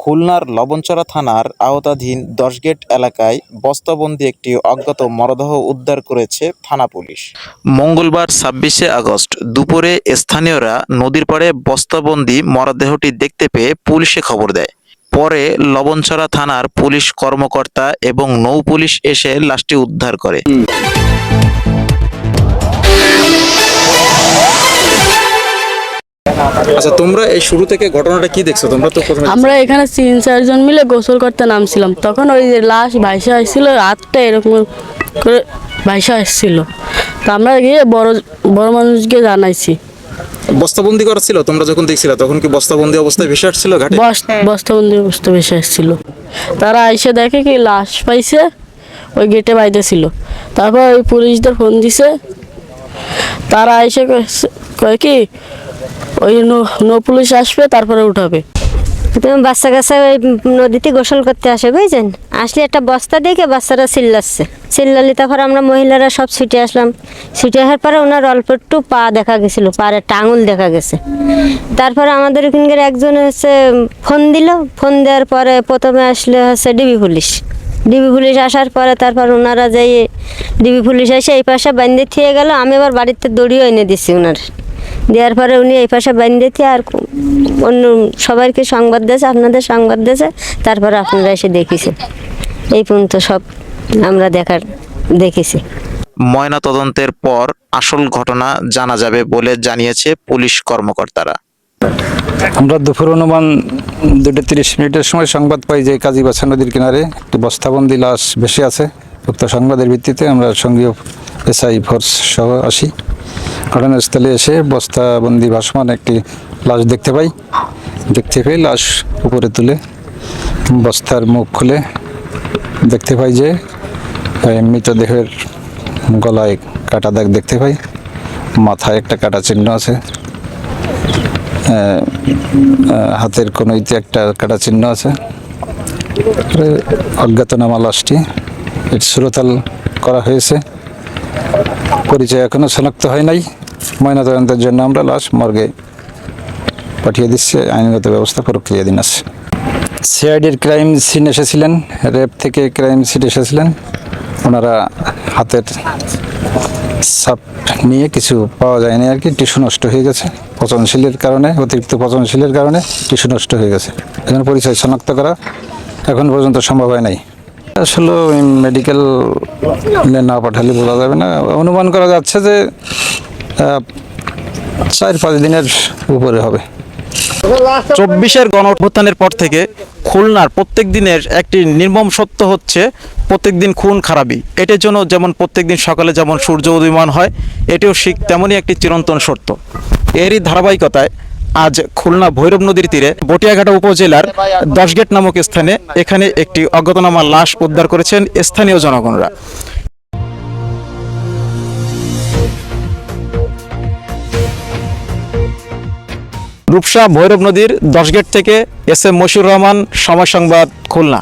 খুলনার লবণচরা থানার আওতাধীন দশগেট এলাকায় বস্তাবন্দি একটি অজ্ঞাত মরদেহ উদ্ধার করেছে থানা পুলিশ। মঙ্গলবার ছাব্বিশে আগস্ট দুপুরে স্থানীয়রা নদীর পাড়ে বস্তাবন্দি মরদেহটি দেখতে পেয়ে পুলিশে খবর দেয়। পরে লবণচরা থানার পুলিশ কর্মকর্তা এবং নৌ পুলিশ এসে লাশটি উদ্ধার করে। আচ্ছা তোমরা এই শুরু থেকে ঘটনাটা কি দেখছ? তোমরা তো প্রথমে আমরা এখানে তিন চারজন মিলে গোসল করতে নামছিলাম। তখন ওই যে লাশ ভাইসা আসছিল হাতটা এরকম করে ভাইসা আসছিল। তা আমরা গিয়ে বড় বড় মানুষকে জানাইছি। বস্তাবন্দি করা ছিল? তোমরা যখন দেখছিলে তখন কি বস্তাবন্দি অবস্থায় ভেসে আসছিল ঘাটে? বস্তাবন্দি বস্তা ভেসে আসছিল। তারা এসে দেখে কি লাশ পাইছে ওই গেটে বাইতেছিল। তারপর ওই পুলিশদের ফোন দিছে। তারা এসে কয় কি ওই নৌ- পুলিশ আসবে, তারপরে উঠাবে। তুমি বাচ্চা কাচ্চা ওই নদীতে গোসল করতে আসে, বুঝছেন? আসলে একটা বস্তা দেখে বাচ্চারা চিল্লাচ্ছে। চিল্লালি তারপর আমরা মহিলারা সব ছুটে আসলাম। ছুটে আসার পরে ওনার অল্প একটু পা দেখা গেছিল পারে টাঙুল দেখা গেছে। তারপরে আমাদের ওখানকার একজন হচ্ছে ফোন দিল। ফোন দেওয়ার পরে প্রথমে আসলে হচ্ছে ডিবি পুলিশ। ডিবি পুলিশ আসার পরে তারপর ওনারা যাই ডিবি পুলিশ এসে এই পাশে বান্ধে থিয়ে গেল। আমি আবার বাড়িতে দড়িও এনে দিছি ওনার। দেওয়ার পরে উনি এই পাশে বান্ধিতে আর অন্য সবাইকে সংবাদ দিয়েছে আপনাদের সংবাদ দিয়েছে তারপরে আপনারা এসে দেখিছেন এই পর্যন্ত সব আমরা দেখার দেখেছি। ময়না তদন্তের পর আসল ঘটনা জানা যাবে বলে জানিয়েছে পুলিশ কর্মকর্তারা। আমরা দুপুর অনুমান দুটো তিরিশ মিনিটের সময় সংবাদ পাই যে কাজীবাছা নদীর কিনারে একটি বস্তাবন্দি লাশ ভেসে আছে। উক্ত সংবাদের ভিত্তিতে আমরা সঙ্গীয় এসআই ফোর্স সহ আসি। ঘটনাস্থলে এসে বস্তাবন্দি ভাসমান একটি লাশ দেখতে পাই। দেখতে পাই লাশ উপরে তুলে বস্তার মুখ খুলে দেখতে পাই যে মৃতদেহের গলায় কাটা দাগ দেখতে পাই। মাথায় একটা কাটা চিহ্ন আছে। হাতের কনুইতে একটা কাটা চিহ্ন আছে। অজ্ঞাতনামা লাশটি এর সুরতাল করা হয়েছে। পরিচয় এখনও শনাক্ত হয় নাই। ময়নাতদন্তের জন্য আমরা লাশ মর্গে পাঠিয়ে দিচ্ছি। আইনগত ব্যবস্থা প্রক্রিয়াধীন আছে। সিআইডির ক্রাইম সিন এসেছিলেন র্যাব থেকে ক্রাইম সিট এসেছিলেন। ওনারা হাতের সাপ নিয়ে কিছু পাওয়া যায়নি আর কি, টিস্যু নষ্ট হয়ে গেছে। পচনশীলের কারণে, অতিরিক্ত পচনশীলের কারণে টিস্যু নষ্ট হয়ে গেছে। এখন পরিচয় শনাক্ত করা এখন পর্যন্ত সম্ভব হয় নাই। আসলে মেডিকেল না পাঠালে বোঝা যাবে না। অনুমান করা যাচ্ছে যে চার পাঁচ দিনের উপরে হবে। চব্বিশের গণ অভ্যুত্থানের পর থেকে খুলনার প্রত্যেক দিনের একটি নির্মম সত্য হচ্ছে, প্রত্যেক দিন খুন খারাপই। এটার জন্য যেমন প্রত্যেক দিন সকালে যেমন সূর্য উদীয়মান হয়, এটিও ঠিক তেমনই একটি চিরন্তন সত্য। এরই ধারাবাহিকতায় আজ খুলনা ভৈরব নদীর তীরে বটিয়াঘাটা উপজেলার দশগেট নামক স্থানে এখানে একটি অজ্ঞাতনামা লাশ উদ্ধার করেছেন স্থানীয় জনগণরা। রূপসা ভৈরব নদীর দশগেট থেকে এস এম মশিউর রহমান, সময় সংবাদ, খুলনা।